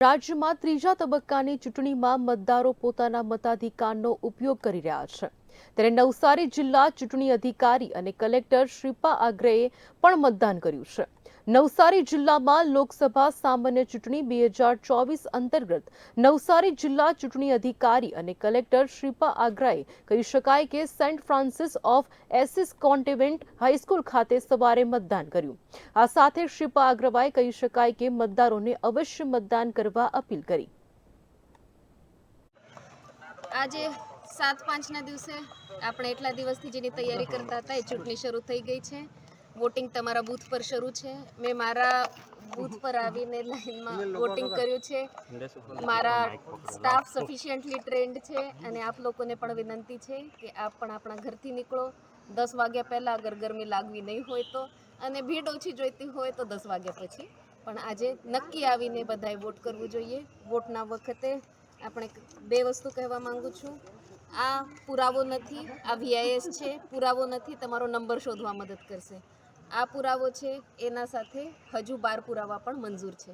રાજ્યમાં ત્રીજા તબક્કાની ચૂંટણીમાં મતદારો પોતાના મતાધિકારનો ઉપયોગ કરી રહ્યા છે. ત્યારે નવસારી જિલ્લા ચૂંટણી અધિકારી અને કલેક્ટર શ્રીપા આગ્રેએ પણ મતદાન કર્યું છે. નવસારી જિલ્લામાં લોકસભા સામાન્ય ચૂંટણી બે હજાર ચોવીસ અંતર્ગત નવસારી જિલ્લા ચૂંટણી અધિકારી અને કલેક્ટર શ્રીપા આગ્રાએ કહી શકાય કે Saint Francis of Assisi convent high school ખાતે સવારે મતદાન કર્યું. આ સાથે શ્રીપા આગ્રવાએ કહી શકાય કે મતદારોને અવશ્ય મતદાન કરવા અપીલ કરી. આજે સાત પાંચના દિવસે આપણે એટલા દિવસથી જેની તૈયારી કરતા હતા, એ ચૂંટણી શરૂ થઈ ગઈ છે. વોટિંગ તમારા બૂથ પર શરૂ છે. મેં મારા બૂથ પર આવીને લાઈનમાં વોટિંગ કર્યું છે. મારા સ્ટાફ સફિશિયન્ટલી ટ્રેન્ડ છે અને આપ લોકોને પણ વિનંતી છે કે આપ પણ આપણા ઘરથી નીકળો. દસ વાગ્યા પહેલાં અગર ગરમી લાગવી નહીં હોય તો. અને ભીડ ઓછી જોઈતી હોય તો દસ વાગ્યા પછી. પણ આજે નક્કી આવીને બધાએ વોટ કરવું જોઈએ. વોટના વખતે આપણે બે વસ્તુ કહેવા માંગુ છું. આ પુરાવો નથી આ વીઆઈએસ છે. પુરાવો નથી તમારો નંબર શોધવા મદદ કરશે. આ પુરાવો છે એના સાથે હજુ બાર પુરાવા પણ મંજૂર છે.